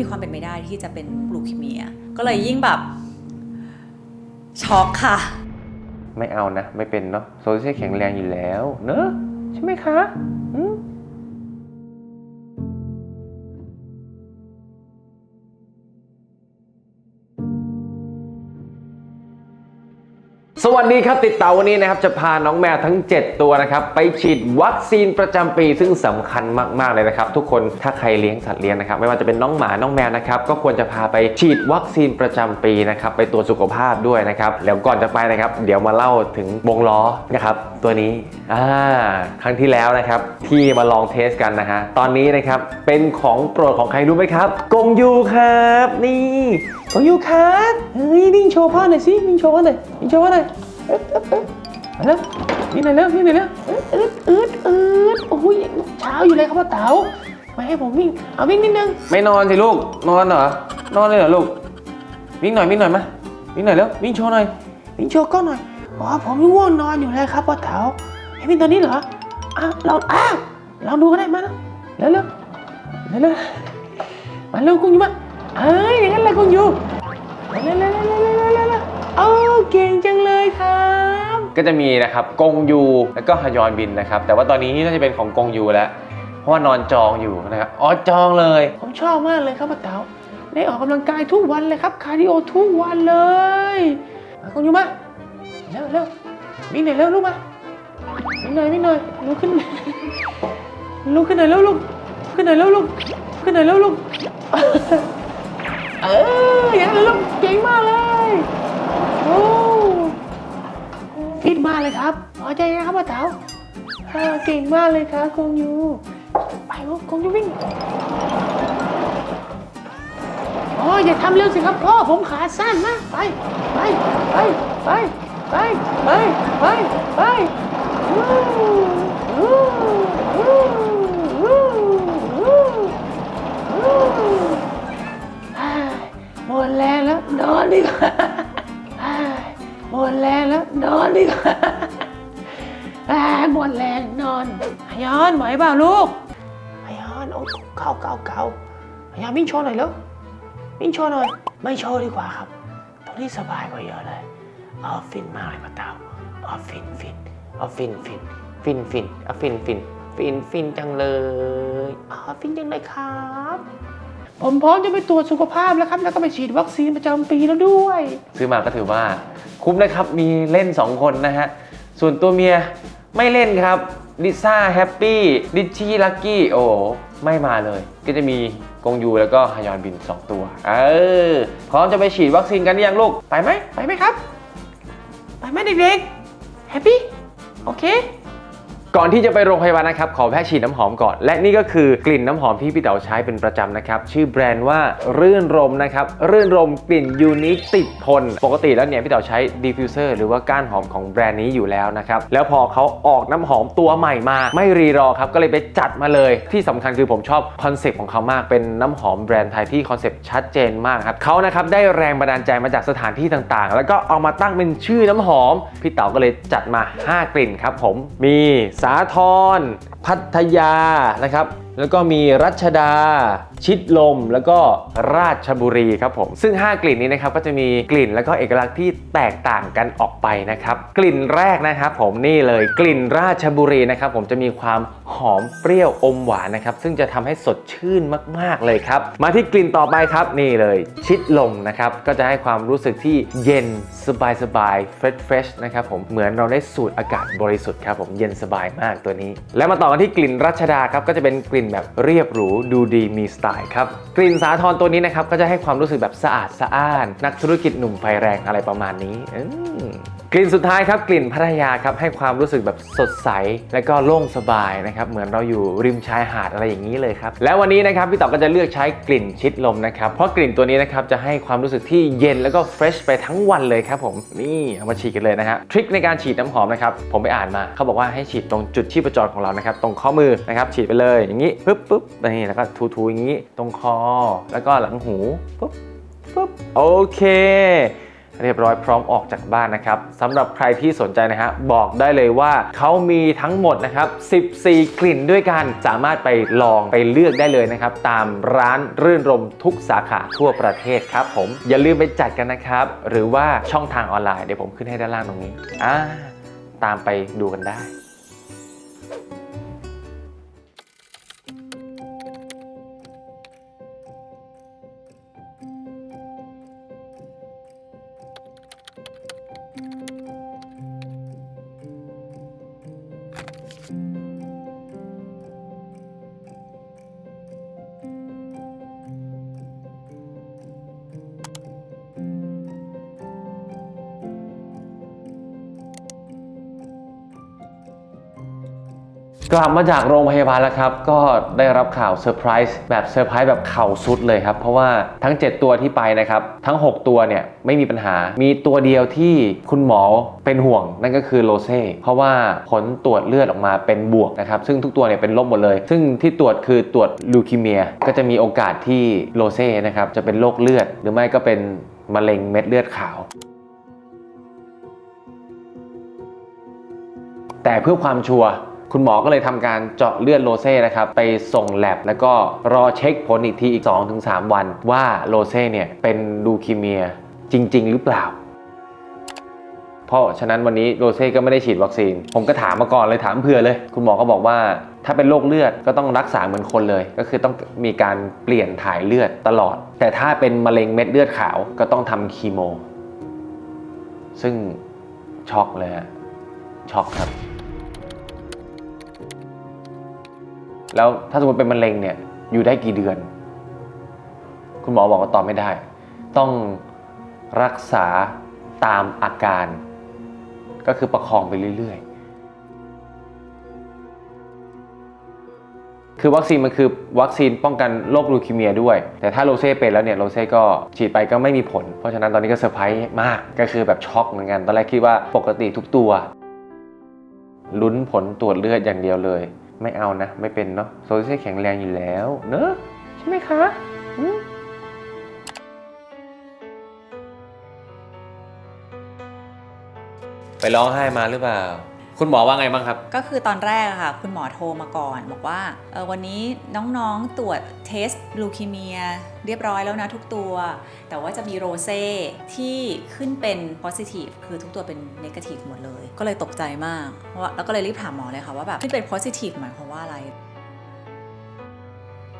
มีความเป็นไปได้ที่จะเป็นลูคีเมีย ก็เลยยิ่งแบบช็อกค่ะ ไม่เอานะ ไม่เป็นเนาะโซเชียลแข็งแรงอยู่แล้ว เนอะใช่ไหมคะอืม วัสดีครับติดเตาวันนี้นะครับจะพาน้องแมวทั้ง 7 ตัวนะครับไปฉีดวัคซีนประจำปี ซึ่งสำคัญมากๆเลยนะครับ ทุกคนถ้าใครเลี้ยงสัตว์เลี้ยงนะครับไม่ว่าจะเป็นน้องหมาน้องแมวนะครับก็ควรจะพาไปฉีดวัคซีนประจำปีนะครับไปตรวจสุขภาพด้วยนะครับแล้วก่อนจะไปนะครับ เดี๋ยวมาเล่าถึงวงล้อนะครับตัวนี้อ่าครั้งที่แล้วนะครับที่มาลองเทสกันนะฮะตอนนี้นะครับเป็นของโปรดของใครรู้ไหมครับกงยูครับ นี่กงยูครับเฮ้ยนิ่งโชว์พ่อหน่อยสินิ่งโชว์พ่อหน่อยนิ่งโชว์พ่อหน่อย มาแล้วนี่หน่อยแล้วนี่หน่อยแล้วอืดอืดอืดโอ้ยเช้าอยู่เลยครับพ่อเต๋าไม่ให้ผมวิ่งเอาวิ่งนิดนึงไม่นอนสิลูกนอนเหรอนอนเลยเหรอลูกวิ่งหน่อยวิ่งหน่อยมาวิ่งหน่อยแล้ววิ่งโชว์หน่อยวิ่งโชว์ก็หน่อยอ๋อผมง่วงนอนอยู่เลยครับพ่อเต๋าให้วิ่งตอนนี้เหรออะลองอะลองดูก็ได้มาเร็วเร็วเร็วเร็วมาเร็วกุ้งอยู่มาเอ้ยอย่างนั้นเลยกุ้งอยู่ ก็จะมีนะครับกงยูแล้วก็ฮยอนบินนะครับ แต่ว่าตอนนี้น่าจะเป็นของกงยูแล้ว เพราะว่านอนจองอยู่นะครับอ๋อจองเลย ผมชอบมากเลยครับป้าเต๋าได้ออกกำลังกายทุกวันเลยครับคาร์ดิโอทุกวันเลยกงยูมาเร็วเร็ววิ่งหน่อยเร็วลูกมาวิ่งหน่อยวิ่งหน่อยลุกขึ้นลุกขึ้นหน่อยเร็วลูกขึ้นหน่อยเร็วลูกขึ้นหน่อยเร็วลูกเอออย่างนั้นเลยลูกเก่งมากเลยโอ้ ฟิตมากเลยครับพ อใจนะครับป้าเต๋าเก่งมากเลยครับกงยู ไปวะกงยูวิ่งอ๋ออย่าทำเร็วสิครับพ่อผมขาสั้นนะไปไปไปไปไปไปไปไป เปล่าลูกฮยอนโอ้เก่าเก่าเก่าฮยอนวิ่งโชว์หน่อยแล้ววิ่งโชว์หน่อย ไม่โชว์ดีกว่าครับตรงนี้สบายกว่าเยอะเลยอ๋อฟินมากเลยป้าเต้าอ๋อฟินฟินอ๋อฟินฟินฟินฟินอ๋อฟินฟินฟินฟินจังเลยอ๋อฟินจังเลยครับผมพร้อมจะไปตรวจสุขภาพแล้วครับ แล้วก็ไปฉีดวัคซีนประจำปีแล้วด้วย ซื้อมาก็ถือว่า คุ้มนะครับ มีเล่น 2 คนนะฮะ ส่วนตัวเมียไม่เล่นครับ ลิซ่าแฮปปี้ดิชชี่ลักกี้โอ้ไม่มาเลย ก็จะมีกงยูแล้วก็ฮยอนบิน 2 ตัว เออพร้อมจะไปฉีดวัคซีนกันหรือยังลูก ไปไหม ไปไหมครับ ไปไหมเด็กๆแฮปปี้ โอเค ก่อนที่จะไปโรงพยาบาลนะครับ ขอแวะฉีดน้ำหอมก่อน และนี่ก็คือกลิ่นน้ำหอมที่พี่เต๋าใช้เป็นประจำนะครับ ชื่อแบรนด์ว่ารื่นรมนะครับ รื่นรมกลิ่นยูนิคติดทน ปกติแล้วเนี่ยพี่เต๋าใช้ดิฟฟิวเซอร์หรือว่าก้านหอมของแบรนด์นี้อยู่แล้วนะครับ แล้วพอเขาออกน้ำหอมตัวใหม่มา ไม่รีรอครับ ก็เลยไปจัดมาเลย ที่สำคัญคือผมชอบคอนเซปต์ของเขามาก เป็นน้ำหอมแบรนด์ไทยที่คอนเซปต์ชัดเจนมากครับเขานะครับได้แรงบันดาลใจมาจากสถานที่ต่างๆ แล้วก็เอามาตั้งเป็นชื่อน้ำหอม พี่เต๋าก็เลยจัดมา 5 กลิ่นครับผมมีาทรพัทยานะครับ แล้วก็มีรัชดา ชิดลม แล้วก็ราชบุรีครับผม ซึ่ง 5 กลิ่นนี้นะครับก็จะมีกลิ่นแล้วก็เอกลักษณ์ที่แตกต่างกันออกไปนะครับ กลิ่นแรกนะครับผมนี่เลยกลิ่นราชบุรีนะครับผมจะมีความหอมเปรี้ยวอมหวานนะครับ ซึ่งจะทำให้สดชื่นมาก ๆเลยครับ มาที่กลิ่นต่อไปครับนี่เลย ชิดลมนะครับก็จะให้ความรู้สึกที่เย็นสบายสบายเฟรชเฟรชนะครับผมเหมือนเราได้สูดอากาศบริสุทธิ์ครับผมเย็นสบายมากตัวนี้ แล้วมาต่อกันที่กลิ่นรัชดาครับก็จะเป็นกลิ่นแบบเรียบหรูดูดีมีสไตล์ครับกลิ่นสาทรตัวนี้นะครับก็จะให้ความรู้สึกแบบสะอาดสะอ้าน นักธุรกิจหนุ่มไฟแรงอะไรประมาณนี้อกลิ่นสุดท้ายครับกลิ่นพัทยาครับให้ความรู้สึกแบบสดใส และก็โล่งสบายนะครับเหมือนเราอยู่ริมชายหาดอะไรอย่างนี้เลยครับแล้ววันนี้นะครับพี่ต่อก็จะเลือกใช้กลิ่นชิดลมนะครับเพราะกลิ่นตัวนี้นะครับจะให้ความรู้สึกที่เย็นแล้วก็เฟรชไปทั้งวันเลยครับผมนี่เอามาฉีดกันเลยนะฮะทริคในการฉีดน้ำหอมนะครับผมไปอ่านมาเขาบอกว่าให้ฉีดตรงจุดชีพจรของเรานะครับตรงข้อมือนะครับฉีดไปเลยอย่างนี้ปึ๊บปึ๊บนี่แล้วก็ทูๆอย่างนี้ ตรงคอ แล้วก็หลังหูปึ๊บปึ๊บโอเค เรียบร้อยพร้อมออกจากบ้านนะครับสำหรับใครที่สนใจนะฮะบอกได้เลยว่าเขามีทั้งหมดนะครับ 14 กลิ่นด้วยกัน สามารถไปลองไปเลือกได้เลยนะครับ ตามร้านรื่นรมทุกสาขาทั่วประเทศครับผม อย่าลืมไปจัดกันนะครับ หรือว่าช่องทางออนไลน์เดี๋ยวผมขึ้นให้ด้านล่างตรงนี้อ่าตามไปดูกันได้ กลับมาจากโรงพยาบาลแล้วครับ ก็ได้รับข่าวเซอร์ไพรส์แบบเซอร์ไพรส์แบบเข่าสุดเลยครับ เพราะว่าทั้ง 7 ตัวที่ไปนะครับ ทั้ง 6 ตัวเนี่ยไม่มีปัญหา มีตัวเดียวที่คุณหมอเป็นห่วงนั่นก็คือโลเซ่เพราะว่าผลตรวจเลือดออกมาเป็นบวกนะครับ ซึ่งทุกตัวเนี่ยเป็นลบหมดเลย ซึ่งที่ตรวจคือตรวจลูคีเมีย ก็จะมีโอกาสที่โลเซ่นะครับจะเป็นโรคเลือด หรือไม่ก็เป็นมะเร็งเม็ดเลือดขาวแต่เพื่อความชัวร์ คุณหมอก็เลยทำการเจาะเลือดโรเซ่นะครับไปส่งแลบแล้วก็รอเช็คผลอีกทีอีก 2-3 วัน ว่าโรเซ่เนี่ยเป็นลูคีเมียจริง ๆ หรือเปล่าเพราะฉะนั้นวันนี้โรเซ่ก็ไม่ได้ฉีดวัคซีน ผมก็ถามมาก่อนเลยถามเผื่อเลย คุณหมอก็บอกว่า ถ้าเป็นโรคเลือดก็ต้องรักษาเหมือนคนเลย ก็คือต้องมีการเปลี่ยนถ่ายเลือดตลอด แต่ถ้าเป็นมะเร็งเม็ดเลือดขาวก็ต้องทำคีโม ซึ่งช็อกเลยฮะช็อกครับ แล้วถ้าสมมติเป็นมะเร็งเนี่ยอยู่ได้กี่เดือน คุณหมอบอกว่าตอบไม่ได้ ต้องรักษาตามอาการ ก็คือประคองไปเรื่อยๆ คือวัคซีนมันคือวัคซีนป้องกันโรคลูคีเมียด้วย แต่ถ้าโรเซ่เป็นแล้วเนี่ยโรเซ่ก็ฉีดไปก็ไม่มีผล เพราะฉะนั้นตอนนี้ก็เซอร์ไพรส์มากก็คือแบบช็อกเหมือนกัน ตอนแรกคิดว่าปกติทุกตัว ลุ้นผลตรวจเลือดอย่างเดียวเลย ไม่เอานะ ไม่เป็นเนาะโซเชียลแข็งแรงอยู่แล้วเนอะใช่ไหมคะไปร้องไห้มาหรือเปล่า คุณหมอว่าไงบ้างครับ ก็คือตอนแรกอะค่ะ คุณหมอโทรมาก่อน บอกว่าเออวันนี้น้องๆตรวจเทสลูคีเมีย เรียบร้อยแล้วนะทุกตัว แต่ว่าจะมีโรเซ่ที่ขึ้นเป็น positive คือทุกตัวเป็น negative หมดเลย ก็เลยตกใจมากว่าแล้วก็เลยรีบถามหมอเลยค่ะว่าแบบขึ้นเป็น positive หมายความว่าอะไร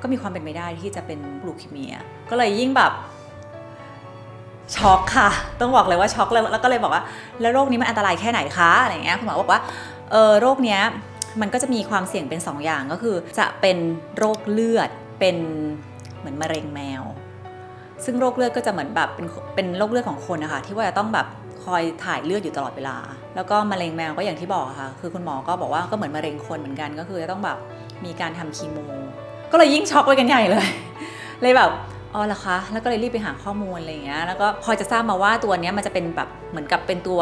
ก็มีความเป็นไปได้ที่จะเป็นลูคีเมีย ก็เลยยิ่งแบบ ช็อกค่ะ ต้องบอกเลยว่าช็อกเลยแล้วก็เลยบอกว่า แล้วโรคนี้มันอันตรายแค่ไหนคะอะไรเงี้ยคุณหมอบอกว่าเออโรคเนี้ยมันก็จะมีความเสี่ยงเป็น 2 อย่างก็คือ จะเป็นโรคเลือดเป็นเหมือนมะเร็งแมว ซึ่งโรคเลือดก็จะเหมือนแบบเป็นเป็นโรคเลือดของคนนะคะที่ว่าจะต้องแบบคอยถ่ายเลือดอยู่ตลอดเวลา แล้วก็มะเร็งแมวก็อย่างที่บอกค่ะ คือคุณหมอก็บอกว่าก็เหมือนมะเร็งคนเหมือนกันก็คือจะต้องแบบมีการทำคีโมก็เลยยิ่งช็อกไปกันใหญ่เลย เลยแบบ อ๋อเหรอคะ แล้วก็เลยรีบไปหาข้อมูลอะไรอย่างเงี้ย แล้วก็พอจะทราบมาว่าตัวเนี้ยมันจะเป็นแบบเหมือนกับเป็นตัว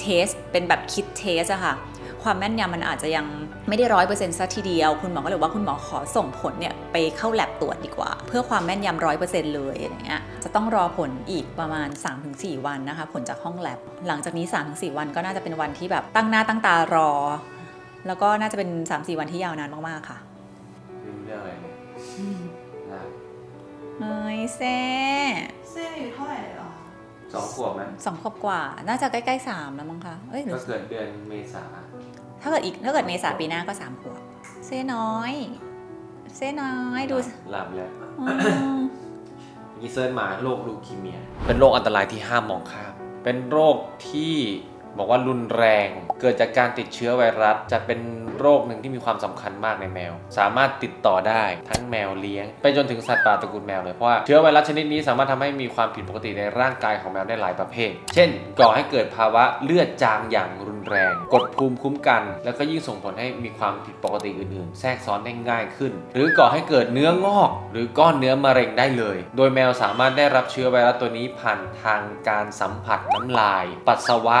เทส เป็นแบบคิดเทสอะค่ะ ความแม่นยำมันอาจจะยังไม่ได้ร้อยเปอร์เซ็นต์ซะทีเดียว คุณหมอก็เลยว่าคุณหมอขอส่งผลเนี่ยไปเข้าแลบตรวจดีกว่า เพื่อความแม่นยำร้อยเปอร์เซ็นต์เลยอะไรเงี้ย จะต้องรอผลอีกประมาณ 3-4 วันนะคะ ผลจากห้องแลบ หลังจากนี้ 3-4 วันก็น่าจะเป็นวันที่แบบตั้งหน้าตั้งตารอ แล้วก็น่าจะเป็น 3-4 วันที่ยาวนานมากๆค่ะเรื่องอะไรเนี่ย เฮ้ยเซ่เซ่อายุเท่าไหร่เหรอสองขวบไหมสองขวบกว่า น่าจะใกล้ๆสามแล้วมั้งคะเอ้ยหรือก็เกิดเดือนเมษาถ้าเกิดอีกถ้าเกิดเมษาปีหน้าก็สามขวบเซ่น้อย เซ่น้อยดูหลับแล้วอืมมีเซิร์ชมาโรคลูคีเมีย เป็นโรคอันตรายที่ห้ามมองข้าม เป็นโรคที่ บอกว่ารุนแรงเกิดจากการติดเชื้อไวรัสจะเป็นโรคหนึ่งที่มีความสำคัญมากในแมว สามารถติดต่อได้ทั้งแมวเลี้ยง ไปจนถึงสัตว์ป่าตระกูลแมวเลยเพราะว่าเชื้อไวรัสชนิดนี้สามารถทำให้มีความผิดปกติในร่างกายของแมวได้หลายประเภท เช่น ก่อให้เกิดภาวะเลือดจางอย่างรุนแรง กดภูมิคุ้มกัน แล้วก็ยิ่งส่งผลให้มีความผิดปกติอื่นๆ แทรกซ้อนได้ง่ายขึ้น หรือก่อให้เกิดเนื้องอก หรือก้อนเนื้อมะเร็งได้เลย โดยแมวสามารถได้รับเชื้อไวรัสตัวนี้ผ่านทางการสัมผัสน้ำลาย ปัสสาวะ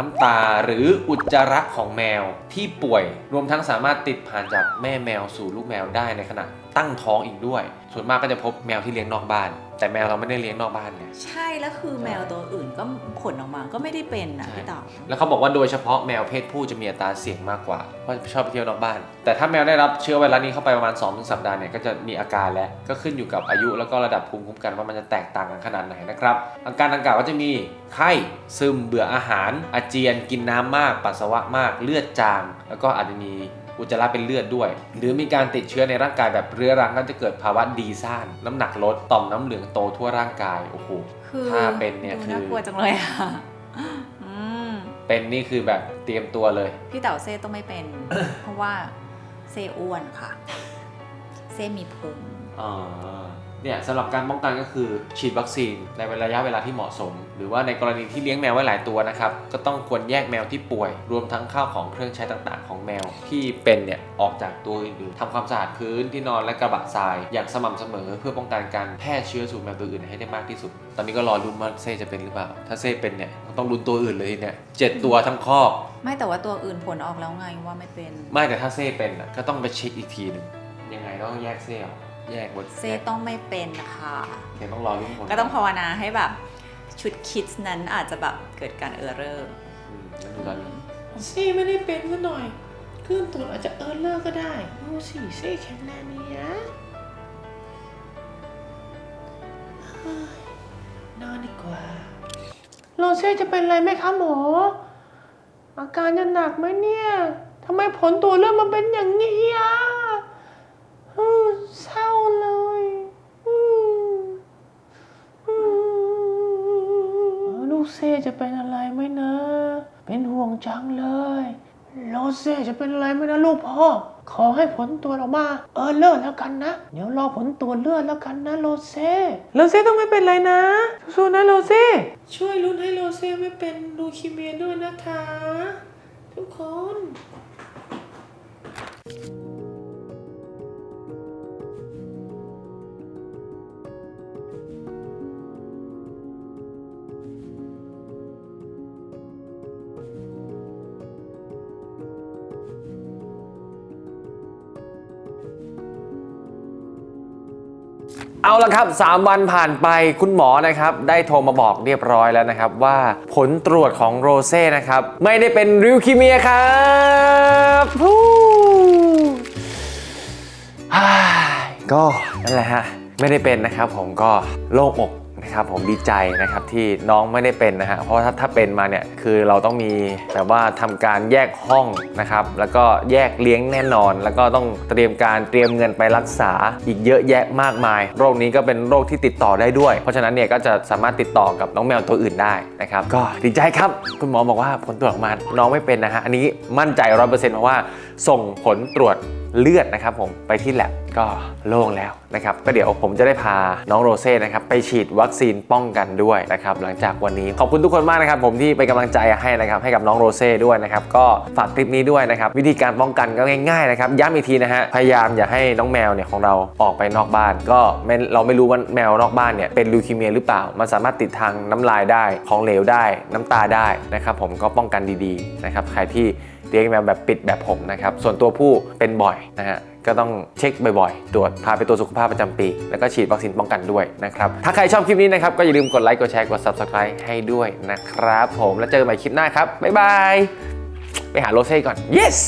น้ำตาหรืออุจจาระของแมวที่ป่วย รวมทั้งสามารถติดผ่านจากแม่แมวสู่ลูกแมวได้ในขณะตั้งท้องอีกด้วย ส่วนมากก็จะพบแมวที่เลี้ยงนอกบ้าน แต่แมวเราไม่ได้เลี้ยงนอกบ้านไง ใช่แล้วคือแมวตัวอื่นก็ผลออกมาก็ไม่ได้เป็นนะใช่ พี่เต๋าแล้วเขาบอกว่าโดยเฉพาะแมวเพศผู้จะมีอัตราเสี่ยงมากกว่าเพราะชอบไปเที่ยวนอกบ้าน แต่ถ้าแมวได้รับเชื้อไวรัสนี้เข้าไปประมาณ2อถึงสัปดาห์เนี่ยก็จะมีอาการแล้วก็ขึ้นอยู่กับอายุแล้วก็ระดับภูมิคุ้มกันว่ามันจะแตกต่างกันขนาดไหนนะครับ อาการดังกล่าวก็จะมีไข้ซึมเบื่ออาหาร อาเจียนกินน้ำมาก ปัสสาวะมากเลือดจาง แล้วก็อาจจะมี อุจจาระเป็นเลือดด้วย หรือมีการติดเชื้อในร่างกายแบบเรื้อรังก็จะเกิดภาวะดีซ่านน้ำหนักลดต่อมน้ำเหลืองโตทั่วร่างกายโอ้โหคือถ้าเป็นเนี่ยดูคือน่ากลัวจังเลยอะอืมเป็นนี่คือแบบเตรียมตัวเลย พี่เต๋าเซ่ต้องไม่เป็น เพราะว่าเซ่อ้วนค่ะ เซ่มีพุงอ่า เนี่ยสำหรับการป้องกันก็คือฉีดวัคซีนในระยะเวลาที่เหมาะสม หรือว่าในกรณีที่เลี้ยงแมวไว้หลายตัวนะครับ ก็ต้องควรแยกแมวที่ป่วย รวมทั้งข้าวของเครื่องใช้ต่างๆ ของแมวที่เป็นเนี่ยออกจากตัวอื่นๆทำความสะอาดพื้นที่นอนและกระบะทราย อย่างสม่ำเสมอเพื่อป้องกันการแพร่เชื้อสู่แมวตัวอื่นให้ได้มากที่สุด ตอนนี้ก็รอรุ้นว่าเซ่จะเป็นหรือเปล่า ถ้าเซ่เป็นเนี่ยต้องรุ้นตัวอื่นเลยเนี่ยเจ็ดตัวทั้งครอบไม่แต่ว่าตัวอื่นผลออกแล้วไงว่าไม่เป็น ไม่แต่ถ้าเซ่เป็นอะก็ต้องไปเช็คอีกทีหนึงยังไงต้องแยกเซ่ออก แยกหมดเซ่ต้องไม่เป็นค่ะเดี๋ยวต้องรอรุ้นผลก็ต้องภาวนาให้แบบชุดคิดนั้นอาจจะแบบเกิดการเออร์เรอร์อืมงั้นดูตอนนี้เซ่ไม่ได้เป็นซะหน่อยเครื่องตรวจอาจจะเออร์เลอร์ก็ได้ดูสิเซ่แข็งแรงนี่นะเฮ้ยนอนดีกว่าโรเซ่จะเป็นอะไรไหมคะหมอ อาการจะหนักไหมเนี่ยทำไมผลตรวจเลือดมันเป็นอย่างนี้อะอืมเศร้าเลยอืมอืมลูกเซ่ จะเป็นอะไรไหมนะ เป็นห่วงจังเลยโรเซ่จะเป็นอะไรไหมนะลูกพ่อ ขอให้ผลตรวจออกมา เออเลิศแล้วกันนะ เดี๋ยวรอผลตรวจเลือดแล้วกันนะโรเซ่โรเซ่ต้องไม่เป็นไรนะสู้ๆนะโรเซ่ช่วยลุ้นให้โรเซ่ไม่เป็นลูคีเมียด้วยนะคะ ทุกคน เอาละครับ 3 วันผ่านไปคุณหมอนะครับ ได้โทรมาบอกเรียบร้อยแล้วนะครับ ว่าผลตรวจของโรเซ่นะครับ ไม่ได้เป็นริวคีเมียครับฮู้ฮ่าก็นั่นแหละฮะ ไม่ได้เป็นนะครับผมก็โล่งอก นะครับผมดีใจนะครับที่น้องไม่ได้เป็นนะฮะเพราะถ้าถ้าเป็นมาเนี่ยคือเราต้องมีแบบว่าทำการแยกห้องนะครับแล้วก็แยกเลี้ยงแน่นอน แล้วก็ต้องเตรียมการเตรียมเงินไปรักษาอีกเยอะแยะมากมาย โรคนี้ก็เป็นโรคที่ติดต่อได้ด้วย เพราะฉะนั้นเนี่ยก็จะสามารถติดต่อกับน้องแมวตัวอื่นได้นะครับก็ดีใจครับ คุณหมอบอกว่าผลตรวจออกมาน้องไม่เป็นนะฮะอันนี้มั่นใจร้อยเปอร์เซ็นต์เพราะว่าส่งผลตรวจ เลือดนะครับผมไปที่แลบก็โล่งแล้วนะครับก็เดี๋ยวผมจะได้พาน้องโรเซ่นะครับไปฉีดวัคซีนป้องกันด้วยนะครับหลังจากวันนี้ขอบคุณทุกคนมากนะครับผมที่เป็นกำลังใจให้นะครับให้กับน้องโรเซ่ด้วยนะครับก็ฝากคลิปนี้ด้วยนะครับวิธีการป้องกันก็ง่ายๆนะครับย้ำอีกทีนะฮะพยายามอย่าให้น้องแมวเนี่ยของเราออกไปนอกบ้าน ก็เราไม่รู้ว่าแมวนอกบ้านเนี่ยเป็นลูคีเมียหรือเปล่า มันสามารถติดทางน้ำลายได้ของเหลวได้น้ำตาได้นะครับผมก็ป้องกันดีๆนะครับใครที่ เตียงแมวแบบปิดแบบผมนะครับ ส่วนตัวผู้เป็นบ่อยนะฮะก็ต้องเช็คบ่อยๆ ตรวจพาไปตัวจสุขภาพประจำปี แล้วก็ฉีดวัคซีนป้องกันด้วยนะครับ ถ้าใครชอบคลิปนี้นะครับ ก็อย่าลืมกดไลค์ กดแชร์ กด subscribe ให้ด้วยนะครับผม แล้วเจอกันใหม่คลิปหน้าครับ บ๊ายบาย ไปหาโรเซ่ก่อน yes